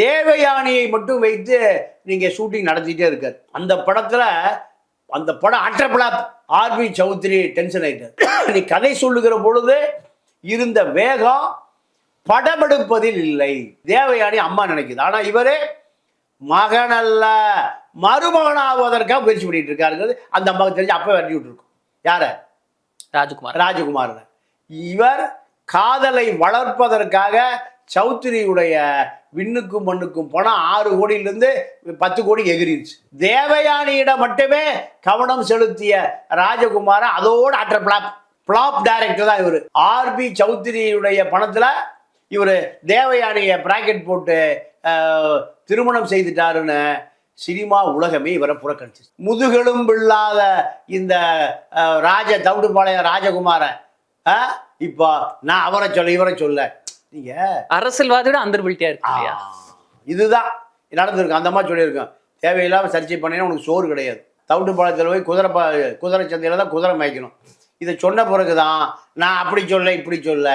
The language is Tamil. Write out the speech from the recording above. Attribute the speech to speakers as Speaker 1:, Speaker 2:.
Speaker 1: தேவயானியை மட்டும் வைத்து நீங்க ஷூட்டிங் நடத்திட்டே இருக்காரு அந்த படத்துல அந்த படம் அட்டப்படா ஆர்பி சௌத்ரி டென்ஷன் ஆயிட்டார். நீ கதை சொல்லுகிற பொழுது இருந்த வேகம் படமெடுப்பதில் இல்லை. தேவயானி அம்மா நினைக்குது. ஆனா இவரே மகன் அல்ல மருமகனாவதற்காக முயற்சி பண்ணிட்டு இருக்காருங்கிறது அந்த அம்மாவுக்கு தெரிஞ்சு அப்பவே விரட்டி விட்டுருக்கும். யார?
Speaker 2: ராஜ்குமார்.
Speaker 1: ராஜகுமார். இவர் காதலை வளர்ப்பதற்காக சௌத்ரியுடைய விண்ணுக்கும் மண்ணுக்கும் பணம் ஆறு கோடியிலிருந்து பத்து கோடி எகிரிச்சு தேவயானியிடம் மட்டுமே கவனம் செலுத்திய ராஜகுமாரன் அதோட அற்ற பிளாப் பிளாப் டைரக்டர் தான் இவர். ஆர்பி சௌத்ரியுடைய பணத்தில் இவர் தேவயானியை பிராக்கெட் போட்டு திருமணம் செய்துட்டாருன்னு சினிமா உலகமே இவரை புறக்கணிச்சு முதுகெலும்பு இல்லாத இந்த ராஜ தவிடுபாளையம் ராஜகுமாரன் இப்போ நான் அவரை சொல்ல இவரை சொல்ல நீங்க
Speaker 2: அரசியல்வாதியோட அந்தர்பிலிட்டியா இருக்கு
Speaker 1: இதுதான். நடந்திருக்கு. அந்த மாதிரி சொல்லியிருக்கேன் தேவையில்லாம சர்ச்சை பண்ணினா உனக்கு சோறு கிடையாது. தவிட்டுப்பாளையத்தில் போய் குதிரை பா குதிரை சந்தையில் தான் குதிரை மேய்க்கணும். இதை சொன்ன பிறகு தான் நான் அப்படி சொல்ல இப்படி சொல்ல